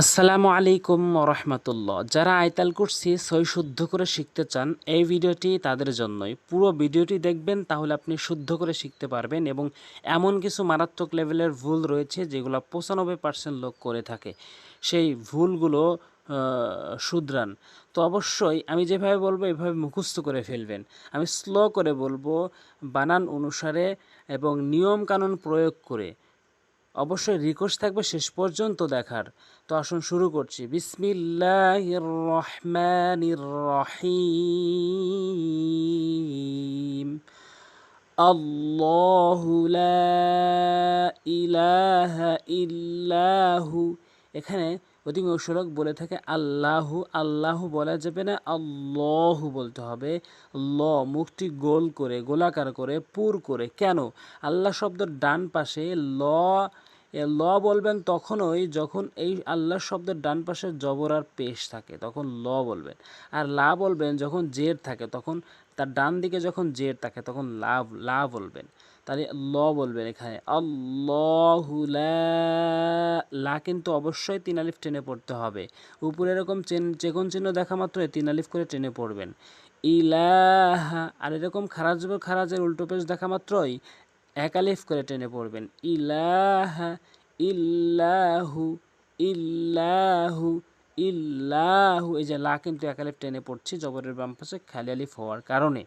আসসালামু আলাইকুম রহমতুল্লাহ। যারা আয়তাল কুরসি সই শুদ্ধ করে শিখতে চান, এই ভিডিওটি তাদের জন্যই। পুরো ভিডিওটি দেখবেন, তাহলে আপনি শুদ্ধ করে শিখতে পারবেন এবং এমন কিছু মারাত্মক লেভেলের ভুল রয়েছে যেগুলো পঁচানব্বই পার্সেন্ট লোক করে থাকে। সেই ভুলগুলো শুধরান। তো অবশ্যই আমি যেভাবে বলব, এভাবে মুখস্থ করে ফেলবেন। আমি স্লো করে বলব, বানান অনুসারে এবং নিয়ম কানুন প্রয়োগ করে। অবশ্যই রিকোয়েস্ট থাকবে শেষ পর্যন্ত দেখার। তো আসুন শুরু করছি। বিসমিল্লাহির রহমানির রহিম। আল্লাহু লা ইলাহা ইল্লাহু। এখানে অধিকাংশ লোক বলে থাকে আল্লাহু আল্লাহু বলা যাবে না, আল্লাহু বলতে হবে। ল, মুখটি গোল করে, গোলাকার করে, পুর করে। কেন? আল্লাহ শব্দের ডান পাশে ল ল বলবেন তখনই যখন এই আল্লাহ শব্দের ডান পাশে জবর আর পেশ থাকে, তখন ল বলবেন। আর লা বলবেন যখন জের থাকে, তখন তার ডান দিকে যখন জের থাকে তখন লা লা বলবেন। তাহলে ল বলবেন এখানে। লা কিন্তু অবশ্যই তিন আলিফ টেনে পড়তে হবে। উপরে এরকম চেন চেকন চিহ্ন দেখা মাত্রই তিন আলিফ করে টেনে পড়বেন। ইলাহা, আর এরকম খারাজ খারাজের উল্টো পেশ দেখা মাত্রই এক আলিফ করে টেনে পড়বেন। ইলাহা, ইল্লাহু ইল্লাহু ইল্লাহু, এই যে লা কিন্তু এক আলিফ টেনে পড়ছি, জবরের বাম পাশে খালি আলিফ হওয়ার কারণে।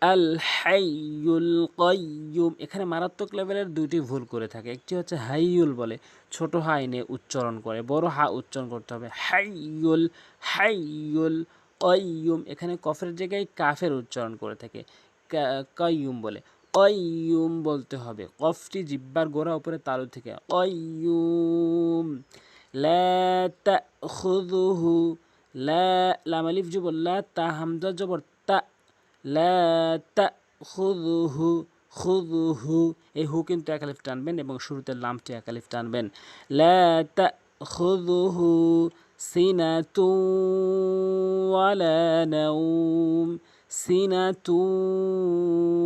আল হাইয়ুল কয়্যুম এখানে মারাত্মক লেভেলের দুটি ভুল করে থাকে। একটি হচ্ছে হাইয়ুল বলে, ছোট হা এনে উচ্চারণ করে, বড় হা উচ্চারণ করতে হবে। হাইয়ুল হাইয়ুল কয়্যুম এখানে কফের জায়গায় কাফের উচ্চারণ করে থাকে, কা- কয়্যুম বলে। কয়্যুম বলতে হবে, কফটি জিব্বার গোড়া উপরে তালু থেকে কয়্যুম লা তাখুযুহু, লা, লাম আলিফ জবর লা তা হামজা জবর, তা, লা তাখুযুহু, খুযুহু, এই হু কিন্তু এক আলিফ টানবেন এবং শুরুতে লামটি এক আলিফ টানবেন। লা তাখুযুহু সিনাতু ওয়ালা নাউম সিনাতু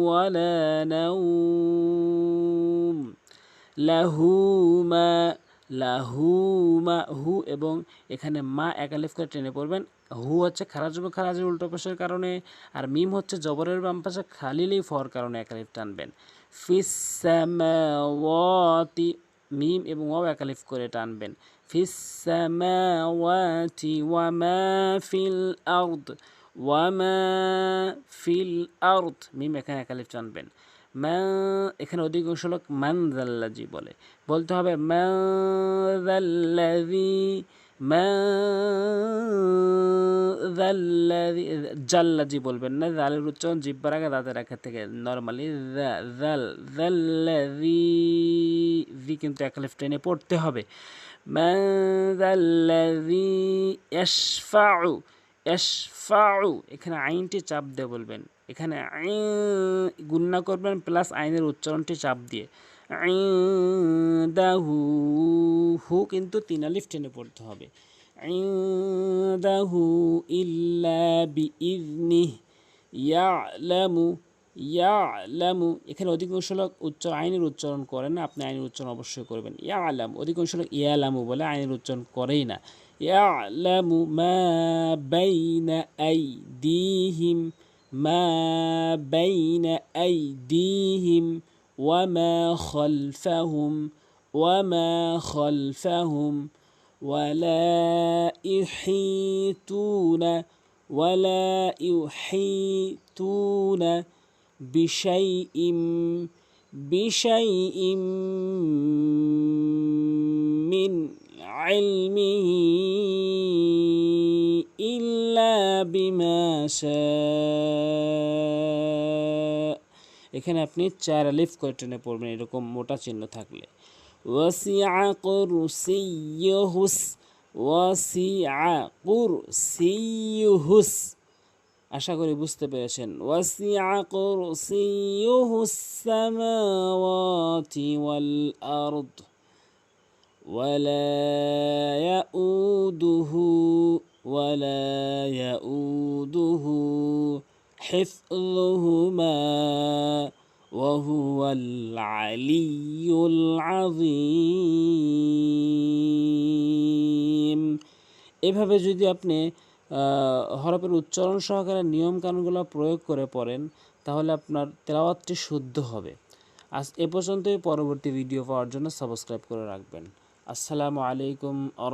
ওয়ালা নাউম লাহু মা লাহু, মা, হু এবং এখানে মা একালিফ করে টেনে পড়বেন। হু হচ্ছে খারাজ হবে খারাজের উল্টো কারণে আর মিম হচ্ছে জবরের বাম পাশে খালিলেই ফর কারণে একালিফ টানবেন। ফিসামাওয়াতি মিম এবং ওয়াও একালিফ করে টানবেন। ফিসামাওয়াতি ওয়ামা ফিল আরদ ওয়ামা ফিল আরদ, মিম এখানে একালিফ টানবেন। মা এখানে অধিকাংশ লোক মান জাল্লাজি বলে। বলতে হবে মা জাল্লাজি মা জাল্লাজি বলবেন না। জালের উচ্চারণ জিব্বার আগে দাঁতের আগে থেকে নর্মালি জাল, জাল্লাজি, জি কিন্তু একালিফ টেনে পড়তে হবে। মা জাল্লাজি ইয়াশফাউ ইয়াশফাউ এখানে আইনটি চাপ দিয়ে বলবেন। এখানে গুণনা করবেন প্লাস আইনের উচ্চারণটি চাপ দিয়ে। দাহু হু কিন্তু তিন আলিফ টেনে পড়তে হবে। দাহু ইল্লা ইয়ালামু ইয়ালামু। এখানে অধিকাংশ লোক উচ্চ আইনের উচ্চারণ করে না, আপনি আইনের উচ্চারণ অবশ্যই করবেন। ইয়ালাম, অধিকাংশ লোক ইয়ালামু বলে আইনের উচ্চারণ করেই না। ইয়ালামু মা বাইনা আইদিহিম ما بين أيديهم وما خلفهم وما خلفهم ولا يحيطون ولا يحيطون بشيء بشيء من علمه বিমা এখানে আপনি চার আলিফ করে টেনে পড়বেন, এরকম মোটা চিহ্ন থাকলে। ওয়াসিয়া কুরসিয়ুস ওয়াসিয়া কুরসিয়ুস আশা করি বুঝতে পেরেছেন। ওয়াসিয়া কুরসিয়ুহুস সামাওয়াতি ওয়াল আরদ, ওয়ালা ইয়াউদুহু ولا يؤوده حفظهما وهو العلي العظيم এভাবে যদি আপনি আহ, হরফের উচ্চারণ সহকারে নিয়ম কানুনগুলো প্রয়োগ করে পড়েন তাহলে আপনার তেলাওয়াতটি শুদ্ধ হবে আজ এ পর্যন্তই পরবর্তী ভিডিও পাওয়ার জন্য সাবস্ক্রাইব করে রাখবেন আসসালামু আলাইকুম আ